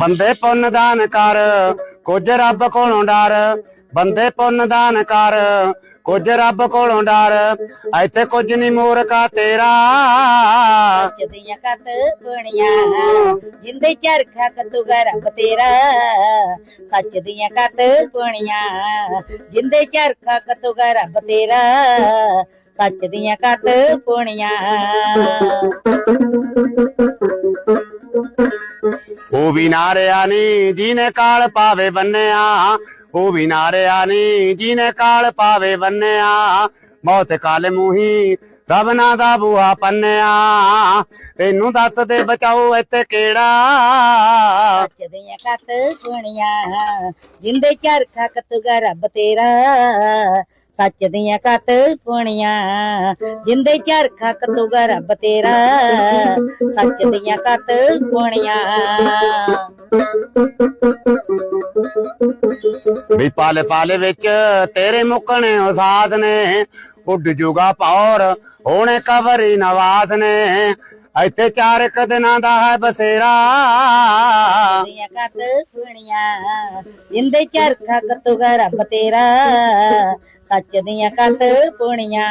ਬੰਦੇ ਪੁੰਨ ਦਾਨ ਕਰ, ਕੁਝ ਰੱਬ ਕੋਲੋਂ ਡਰ। ਬੰਦੇ ਪੁੰਨ ਦਾਨ ਕਰ, ਕੁਝ ਰੱਬ ਕੋਲੋਂ ਡਰ। ਇੱਥੇ ਕੁਝ ਨਹੀਂ ਮੂਰਖਾ ਤੇਰਾ। ਸੱਚ ਕਤ ਪੁਣੀਆਂ ਜਿੰਦੇ ਚਰਖਾ ਕਤੂਗਾ ਰੱਬ ਤੇਰਾ। ਸੱਚ ਦੀਆਂ ਕਤ ਪੁਣੀਆਂ ਜਿੰਦੇ ਚਰਖਾ ਕਤੂਗਾ ਰੱਬ ਤੇਰਾ। ਸੱਚ ਦੀਆਂ ਕਤ ਪੁਣੀਆਂ ਉਹ ਵੀ ਨਾਰਿਆ ਨੀ ਜਿਹਨੇ ਕਾਲ ਪਾਵੇ ਬੰਨਿਆ। ਉਹ ਵੀ ਨਾਰਿਆ ਨੀ ਜਿਹਨੇ ਕਾਲ ਪਾਵੇ ਬੰਨਿਆ। ਮੌਤ ਕਾਲ ਮੂਹੀ ਰਬਨਾ ਦਾ ਬੂਹਾ ਪੰਨਿਆ। ਤੈਨੂੰ ਦੱਸ ਦੇ ਬਚਾਓ ਇੱਥੇ ਕਿਹੜਾ? ਸੱਚ ਦੀਆਂ ਕਤ ਜਿੰਦੇ ਚਰਖਾ ਕਤੂਗਾ ਰੱਬ ਤੇਰਾ। ਸੱਚ ਦੀਆਂ ਕਤ ਪੁਣੀਆਂ ਜਿੰਦੇ ਚਰਖਾ ਕਤੂਗਾ ਰੱਬ ਤੇਰਾ ਸੱਚ ਦੀਆਂ ਕਤ ਪੁਣੀਆਂ ਵੀ ਪਾਲੇ ਪਾਲੇ ਵਿੱਚ ਤੇਰੇ ਮੁਕਣੇ ਉਸਾਦ ਨੇ ਉੱਡ ਜੂਗਾ ਪੌਰ ਹੋਣੇ ਕਬਰੀ ਨਵਾਜ਼ ਨੇ। ਇੱਥੇ ਚਾਰ ਇੱਕ ਦਿਨਾਂ ਦਾ ਹੈ ਬਸੇਰਾ। ਦੀਆਂ ਕਤ ਪੁਣੀਆਂ ਜਿੰਦੇ ਚਰਖਾ ਕਤੂਗਾ ਰੱਬ ਤੇਰਾ ਸੱਚ ਦੀਆਂ ਕਤ ਪੁਣੀਆਂ।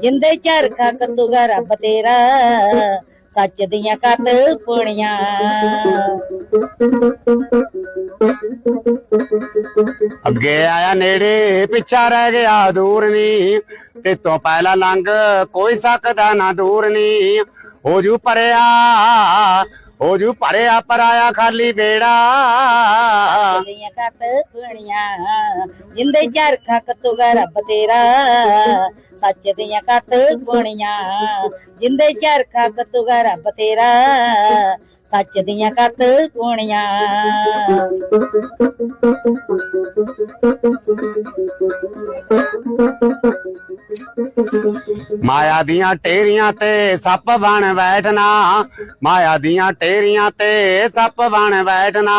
ਜਿੰਦੇ ਚਰਖਾ ਕਤੂਗਾ ਰੱਬ ਤੇਰਾ, ਸੱਚ ਦੀਆਂ ਕਤ ਪੁਣੀਆਂ। ਅੱਗੇ ਆਇਆ ਨੇੜੇ, ਪਿੱਛਾ ਰਹਿ ਗਿਆ ਦੂਰ ਨੀ ਤੇ ਤੋਂ ਪਹਿਲਾਂ ਲੰਘ ਕੋਈ ਸਕਦਾ ਨਾ ਦੂਰ ਨੀ ਹੋ ਜੂ ਪਰਿਆ ਹੋ ਜੂ ਪਰਿਆ ਪਰਾਇਆ ਖਾਲੀ ਬੇੜਾ ਦੀਆਂ ਕਤ ਪੁਣੀਆਂ ਜਿੰਦੇ ਚਰਖਾ ਕਤੂਗਾ ਰੱਬ ਤੇਰਾ। ਸੱਚ ਦੀਆਂ ਕਤ ਪੁਣੀਆਂ ਜਿੰਦੇ ਚਰਖਾ ਕਤੂਗਾ ਰੱਬ ਤੇਰਾ। ਸੱਚ ਦੀਆਂ ਕਤ ਪੁਣੀਆਂ ਮਾਇਆ ਦੀਆਂ ਟੇਰੀਆਂ ਤੇ ਸੱਪ ਬਣ ਬੈਠਣਾ। ਮਾਇਆ ਦੀਆਂ ਟੇਰੀਆਂ ਤੇ ਸੱਪ ਬਣ ਬੈਠਣਾ।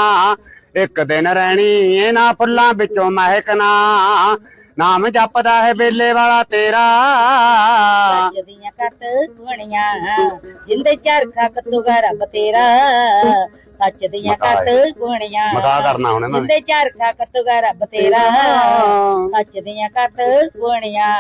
ਇੱਕ ਦਿਨ ਰਹਿਣੀ ਇਹਨਾਂ ਫੁੱਲਾਂ ਵਿੱਚੋਂ ਮਹਿਕਣਾ। ਨਾਮ ਜਪਦਾ ਹੈ ਬੇਲੇ ਵਾਲਾ ਤੇਰਾ। ਸੱਚ ਦੀਆਂ ਕਤ ਪੁਣੀਆਂ ਜਿੰਦੇ ਚਰਖਾ ਕਤੂਗਾ ਰੱਬ ਤੇਰਾ ਸੱਚ ਦੀਆਂ ਕਤ ਪੁਣੀਆਂ ਮਦਾ ਕਰਨਾ ਹੁਣ ਇਹਨਾਂ ਨੇ। ਚਰਖਾ ਕਤੂਗਾ ਰੱਬ ਤੇਰਾ। ਸੱਚ ਦੀਆਂ ਕਤ ਪੁਣੀਆਂ